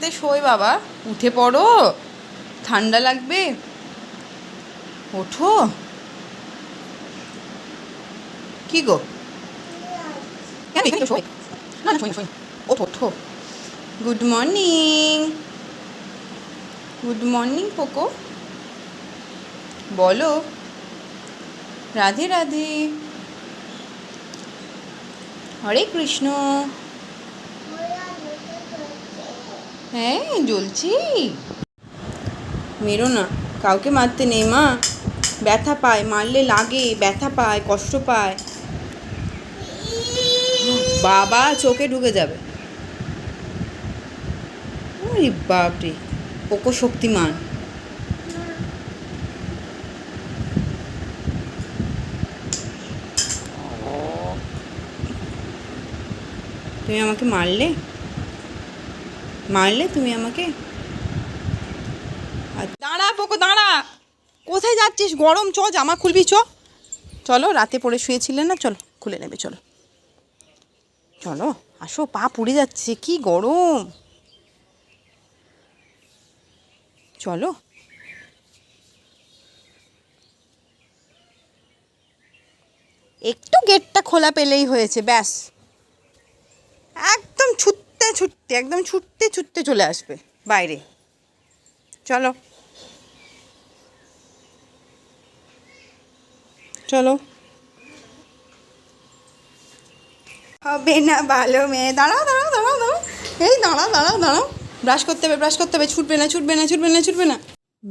মেঝেতে শোয় বাবা। উঠে পড়ো। ঠান্ডা লাগবে। ওঠো। কি গো? ওঠো গুড মর্নিং গুড মর্নিং পোকো বলো। রাধে রাধে। হরে কৃষ্ণ। হ্যাঁ জ্বলছি। মেরো না, কাউকে মারতে নেই, মা। ব্যথা পায়, মারলে লাগে, ব্যথা পায়, কষ্ট পায়। বাবা, চোখে ঢুকে যাবে। ওরে বাপরে পোকো শক্তিমান। তুমি আমাকে মারলে? মারলে তুমি আমাকে দাঁড়া পোকো দাঁড়া। কোথায় যাচ্ছিস? গরম, চ, জামা খুলবি, চ। চলো, রাতে পরে শুয়েছিলে না? চলো, খুলে নেবে, চলো। চলো, আসো, পা পুড়ে যাচ্ছে, কি গরম। চলো। একটু গেটটা খোলা পেলেই হয়েছে, ব্যাস। একদম ছুটতে ছুটতে, একদম ছুটতে ছুটতে চলে আসবে, বাইরে। চলো। চলো। হবে না ভালো মেয়ে। দাঁড়াও দাঁড়াও দাঁড়াও দাঁড়াও। এই দাঁড়াও দাঁড়াও দাঁড়াও। ব্রাশ করতে হবে ব্রাশ করতে হবে। ছুটবে না ছুটবে না ছুটবে না ছুটবে না।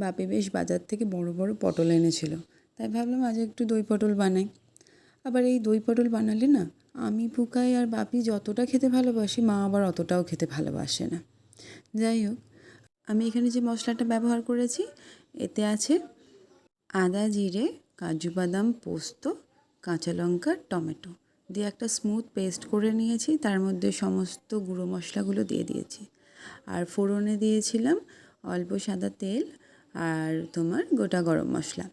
বাপি, বেশ বাজার থেকে বড় বড় পটল এনেছিল। তাই ভাবলাম আজ একটু দই পটল বানাই। আবার এই দই পটল বানালে না আমি পুকাই আর বাপি যতটা খেতে ভালোবাসি, মা আবার অতটাও খেতে ভালোবাসে না। যাই হোক, আমি এখানে যে মশলাটা ব্যবহার করেছি, এতে আছে আদা, জিরে, কাজু বাদাম, পোস্ত, কাঁচা লঙ্কা, টমেটো। দিয়ে একটা স্মুথ পেস্ট করে নিয়েছি, তার মধ্যে সমস্ত গুঁড়ো মশলাগুলো দিয়ে দিয়েছি। আর ফোড়নে দিয়েছিলাম অল্প সাদা তেল আর তোমার গোটা গরম মশলা।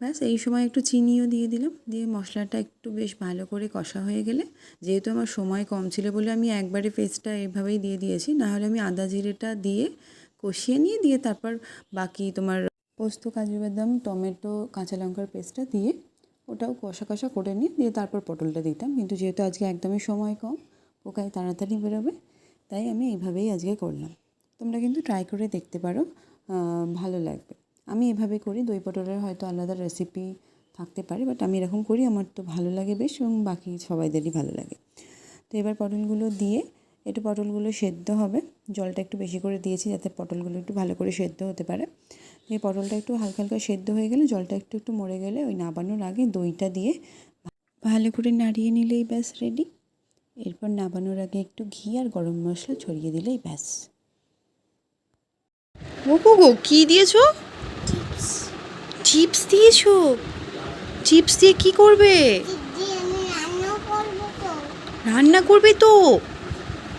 ব্যাস, এই সময় একটু চিনিও দিয়ে দিলাম। দিয়ে মশলাটা একটু বেশ ভালো করে কষা হয়ে গেলে, যেহেতু আমার সময় কম ছিল বলে আমি একবারে পেস্টটা এভাবেই দিয়ে দিয়েছি নাহলে আমি আদা জিরেটা দিয়ে কষিয়ে নিয়ে দিয়ে তারপর বাকি তোমার পোস্ত, কাজু বাদাম, টমেটো, কাঁচা লঙ্কার পেস্টটা দিয়ে ওটাও কষা কষা করে নিয়ে দিয়ে তারপর পটলটা দিতাম। কিন্তু যেহেতু আজকে একদমই সময় কম, পোকায় তাড়াতাড়ি বেরোবে, তাই আমি এইভাবেই আজকে করলাম। তোমরা কিন্তু ট্রাই করে দেখতে পারো ভালো লাগবে। আমি এভাবে করি, দই পটলের হয়তো আলাদা রেসিপি থাকতে পারে বাট আমি এরকম করি, আমার তো ভালো লাগে বেশ এবং বাকি সবাইদেরই ভালো লাগে। তো এবার পটলগুলো দিয়ে, একটু পটলগুলো সেদ্ধ হবে, জলটা একটু বেশি করে দিয়েছি যাতে পটলগুলো একটু ভালো করে সেদ্ধ হতে পারে। দিয়ে পটলটা একটু হালকা হালকা সেদ্ধ হয়ে গেলে জলটা একটু একটু মরে গেলে ওই নাবানোর আগে দইটা দিয়ে ভালো করে নাড়িয়ে নিলেই ব্যাস রেডি এরপর নাবানোর আগে একটু ঘি আর গরম মশলা ছড়িয়ে দিলেই ব্যাস। ও গো কী দিয়েছ? চিপস দিয়েছ? চিপস দিয়ে কি করবে? রান্না করব তো।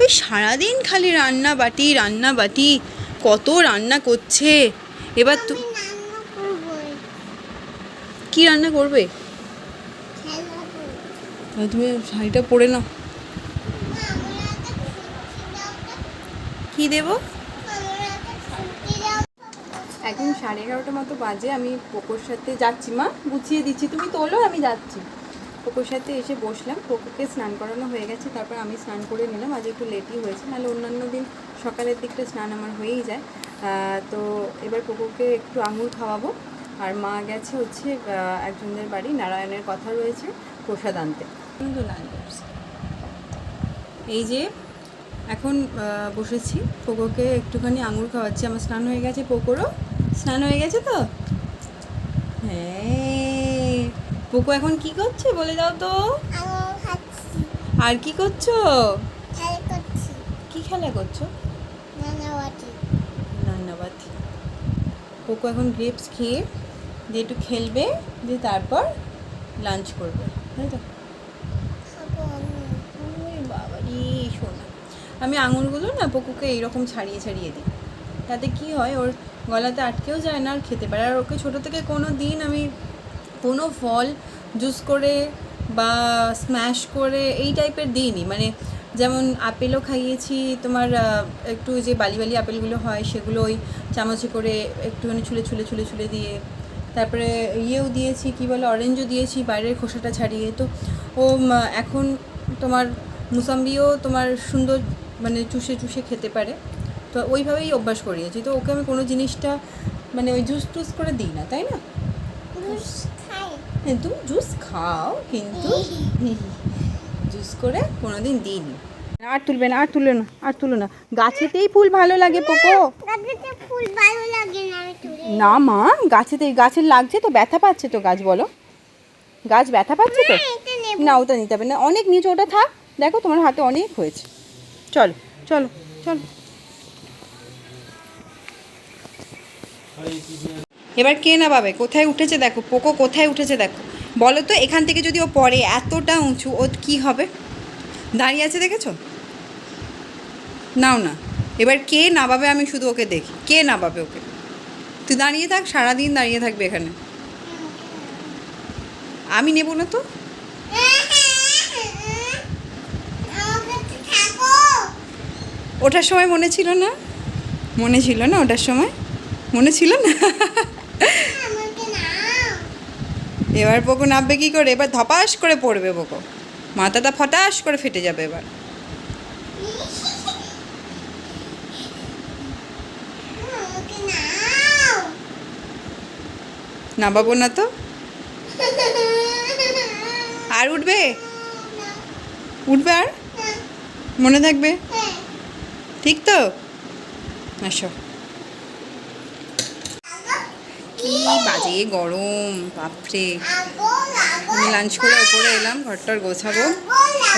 ওই সারাদিন খালি রান্না বাটি রান্না বাটি কত রান্না করছে। এবার তো কি রান্না করবে? তুমি শাড়িটা পরে নাও। কি দেবো আমার একটা ছুটি দাও এখন সাড়ে এগারোটা মতো বাজে আমি পোকোর সাথে যাচ্ছি মা। গুছিয়ে দিচ্ছি। তুমি তোলো আমি যাচ্ছি। পোকোর সাথে এসে বসলাম। পোকোকে স্নান করানো হয়ে গেছে তারপর আমি স্নান করে নিলাম। আজ একটু লেটই হয়েছে নাহলে অন্যান্য দিন সকালের দিকটা স্নান আমার হয়েই যায়। তো এবার পোকোকে একটু আঙুর খাওয়াবো। আর মা গেছে হচ্ছে আহ, একজনদের বাড়ি নারায়ণের কথা রয়েছে প্রসাদ আনতে। এই যে এখন বসেছি। পোকোকে একটুখানি আঙুর খাওয়াচ্ছি। আমার স্নান হয়ে গেছে পোকোরও। স্নান হয়ে গেছে তো? হ্যাঁ। পোকো এখন কি করছে বলে দাও তো। আর কি করছ? কি খেলা করছ? ধন্যবাদ পোকো এখন গ্রেপস খেয়ে দিয়ে একটু খেলবে দিয়ে তারপর লাঞ্চ করবে তাই তো? খাব আমি। ওরে বাবারি শোনা। আমি আঙুরগুলো না পুকুকে এইরকম ছাড়িয়ে ছাড়িয়ে দিই। তাতে কি হয় ওর গলাতে আটকেও যায় না, আর খেতে পারে। আর ওকে ছোটো থেকে কোনো দিন আমি কোনো ফল জুস করে বা স্ম্যাশ করে এই টাইপের দিইনি। মানে যেমন আপেলও খাইয়েছি, তোমার একটু যে বালি বালি আপেলগুলো হয়, সেগুলো ওই চামচে করে একটুখানি ছুলে ছুলে ছুলে ছুলে দিয়ে, তারপরে ইয়েও দিয়েছি, কি বলে অরেঞ্জও দিয়েছি, বাইরের খোসাটা ছাড়িয়ে। তো ও এখন তোমার মুসাম্বিও তোমার সুন্দর মানে চুষে চুষে খেতে পারে। তো ওইভাবেই অভ্যাস করিয়েছি তো ওকে আমি কোনো জিনিসটা মানে ওই জুস টুস করে দিই না তাই না? হ্যাঁ তুমি জুস খাও কিন্তু জুস করে কোনোদিন দিইনি আর তুলবে না আর তুলো না আর তুলো না। গাছেতেই ফুল ভালো লাগে পোকো ফুল ভালো না আমি তুলে না মা গাছেতেই গাছের লাগছে তো ব্যথা পাচ্ছে তো গাছ বলো। গাছ ব্যথা পাচ্ছে তো? না, না ওটা নিতে হবে না। অনেক নিচে ওটা থাক। দেখো তোমার হাতে অনেক হয়েছে। চলো চলো চলো। এবার কে না পাবে কোথায় উঠেছে দেখো, পোকো কোথায় উঠেছে দেখো। বলো তো, এখান থেকে যদি ও পড়ে, এতটা উঁচু ও কি হবে? দাঁড়িয়ে আছে দেখেছ? নাও না। এবার কে নাবাবে আমি শুধু ওকে দেখি। কে নাবাবে ওকে? তুই দাঁড়িয়ে থাক, সারাদিন দাঁড়িয়ে থাকবে এখানে। আমি নেব না তো? ওটার সময় মনে ছিল না? মনে ছিল না ওটার সময়? মনে ছিল না? এবার পোকো নামবে কি করে? এবার ধপাস করে পড়বে পোকো মাথাটা ফটাস করে ফেটে যাবে এবার। নামাবো না তো? আর উঠবে? উঠবে আর? মনে থাকবে? ঠিক তো? আসো। কি বাজে গরম, বাপরে। আমি লাঞ্চ করে ওপরে এলাম, ঘরটার গোছাবো।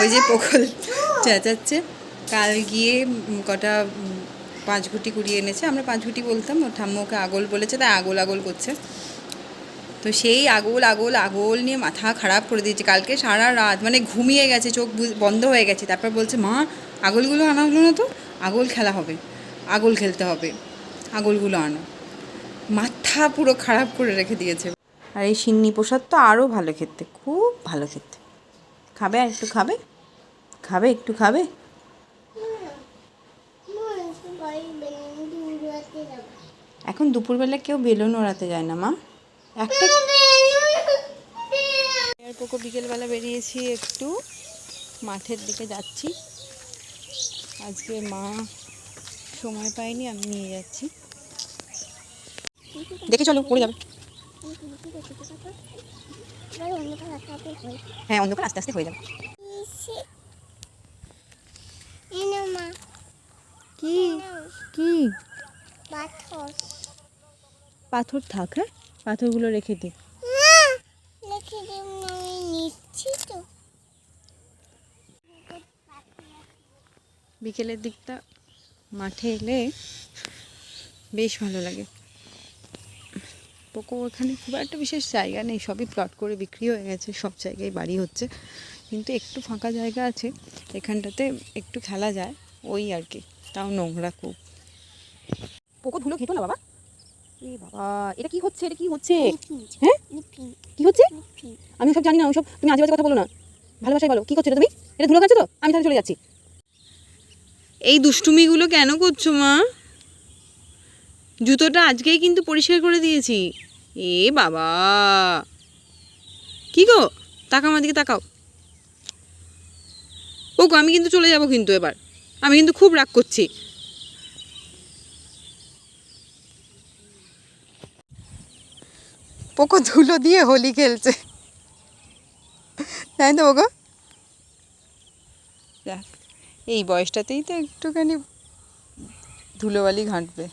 ওই যে পোকল চেঁচাচ্ছে। কাল গিয়ে কটা পাঁচ ঘুটি কুড়িয়ে এনেছে। আমরা পাঁচ ঘুটি বলতাম, ওর ঠাম্মা ওকে আগল বলেছে, তাই আগল আগল করছে। তো সেই আগল আগল আগল নিয়ে মাথা খারাপ করে দিয়েছে। কালকে সারা রাত মানে ঘুমিয়ে গেছে, চোখ বন্ধ হয়ে গেছে। তারপর বলছে, মা, আগলগুলো আনা হলো না তো? আগল খেলা হবে। আগল খেলতে হবে। আগলগুলো আনো। মাথা পুরো খারাপ করে রেখে দিয়েছে। আর এই সিন্নি প্রসাদ তো আরও ভালো খেতে খুব ভালো খেতে। খাবে আর একটু খাবে? খাবে একটু খাবে? এখন দুপুরবেলা কেউ বেলুন ওড়াতে যায় না মা। একটা পোকো বিকেলবেলা বেরিয়েছি একটু মাঠের দিকে যাচ্ছি। আজকে মা সময় পায়নি আমি নিয়ে যাচ্ছি। দেখে চলো, পড়ে যাবে। হ্যাঁ অন্ধকার আস্তে আস্তে হয়ে যাবে। কি? কি? পাথর থাক হ্যাঁ? পাথরগুলো রেখে দে। বিকেলের দিকটা মাঠে এলে বেশ ভালো লাগে। পোকো ওখানে খুব একটা বিশেষ জায়গা নেই। সবই প্লট করে বিক্রি হয়ে গেছে সব জায়গায় বাড়ি হচ্ছে। কিন্তু একটু ফাঁকা জায়গা আছে এখানটাতে একটু খেলা যায় ওই আর কি। তাও নোংরা খুব। পোকো ধুলো খেতো না বাবা? এ বাবা এটা কি হচ্ছে? এটা কি হচ্ছে? হ্যাঁ? কি হচ্ছে? আমি সব জানি না ওসব তুমি আজে বাজে কথা বলো না। ভালোবাসায় বলো কি করছ তুমি? এটা ধুলো খাচ্ছো তো? আমি তাহলে চলে যাচ্ছি। এই দুষ্টুমিগুলো কেন করছ মা? জুতোটা আজকেই কিন্তু পরিষ্কার করে দিয়েছি। এ বাবা। কি গো? তাকাও আমার দিকে তাকাও। ও গো আমি কিন্তু চলে যাব কিন্তু এবার। আমি কিন্তু খুব রাগ করছি। পোকো ধুলো দিয়ে হোলি খেলছে। তাই তো পোকো এই বয়সটাতেই তো একটুখানি ধুলোবালি ঘাঁটবে।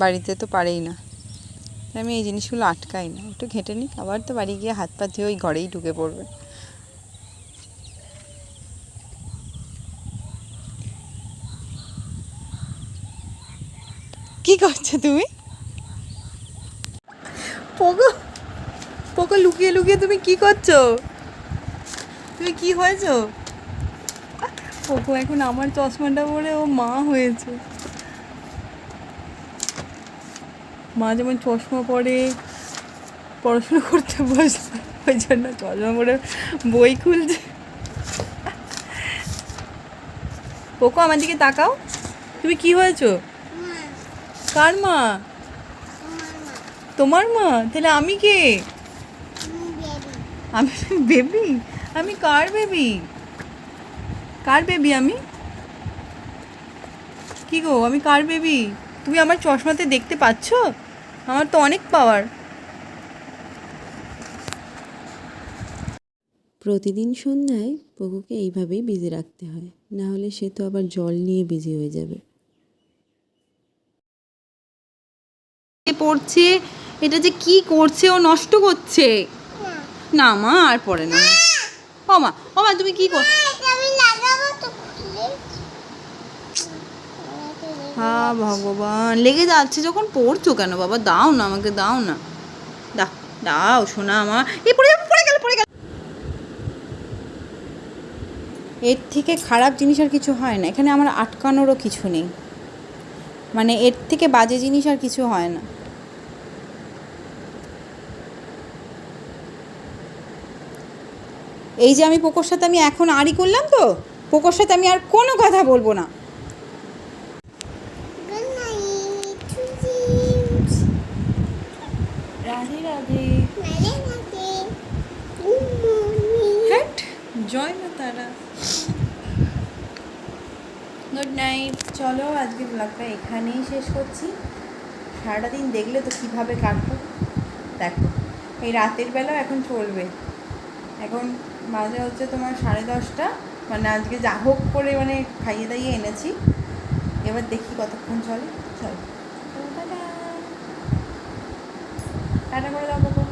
বাড়িতে তো পারেই না। আমি এই জিনিসগুলো আটকাই না। একটু ঘেঁটে নিই আবার তো বাড়ি গিয়ে হাত পা ধুয়ে ওই ঘরেই ঢুকে পড়বে। কি করছ তুমি? পোকো পোকো লুকিয়ে লুকিয়ে তুমি কি করছ? তুমি কি হয়েছো? পোকো এখন আমার চশমাটা পরে ও মা হয়েছে। মা যেমন চশমা পরে পড়াশোনা করতে বসে, ওই জন্য চশমা পরে বই খুলছে। পোকো আমার দিকে তাকাও। তুমি কি হয়েছো? কার মা? তোমার মা? তাহলে আমি কে? আমি বেবি। আমি কার বেবি? কার বেবি আমি? কি গো, আমি কার বেবি? তুমি আমার চশমাতে দেখতে পাচ্ছ? আমার তো অনেক পাওয়ার প্রতিদিন সন্ধ্যায় পকুকে এইভাবেই বিজি রাখতে হয় না হলে সে তো আবার জল নিয়ে বিজি হয়ে যাবে। এ পড়ছে এটা যে কি করছে ও নষ্ট করছে। না মা আর পড়ে না। ও মা ও মা তুমি কি কর এটা আমি লাগাবো তো খুলে হ্যাঁ ভগবান। লেগে যাচ্ছে যখন, পড়ছো কেন বাবা? দাও না আমাকে, দাও না। দাও দাও শোনা আমার। এ, পড়ে পড়ে গেল পড়ে গেল। এর থেকে খারাপ জিনিস আর কিছু হয় না। এখানে আমার আটকানোরও কিছু নেই। মানে এর থেকে বাজে জিনিস আর কিছু হয় না। এই যে আমি পোকোর সাথে আমি এখন আড়ি করলাম তো, পোকোর সাথে আমি আর কোনো কথা বলব না গুড নাইট টুজিমস রাধে রাধে। হ্যাট জয় মা তারা। গুড নাইট চলো আজকে ব্লগটা এখানেই শেষ করছি। সারাটা দিন দেখলে তো কীভাবে কাটবো? দেখো এই রাতের বেলাও এখন চলবে। এখন বাজে হচ্ছে তোমার সাড়ে দশটা। মানে আজকে যা হোক করে মানে খাইয়ে দাইয়ে এনেছি। এবার দেখি কতক্ষণ চলে। চলো। টাটা টাটা করে দাও বাবু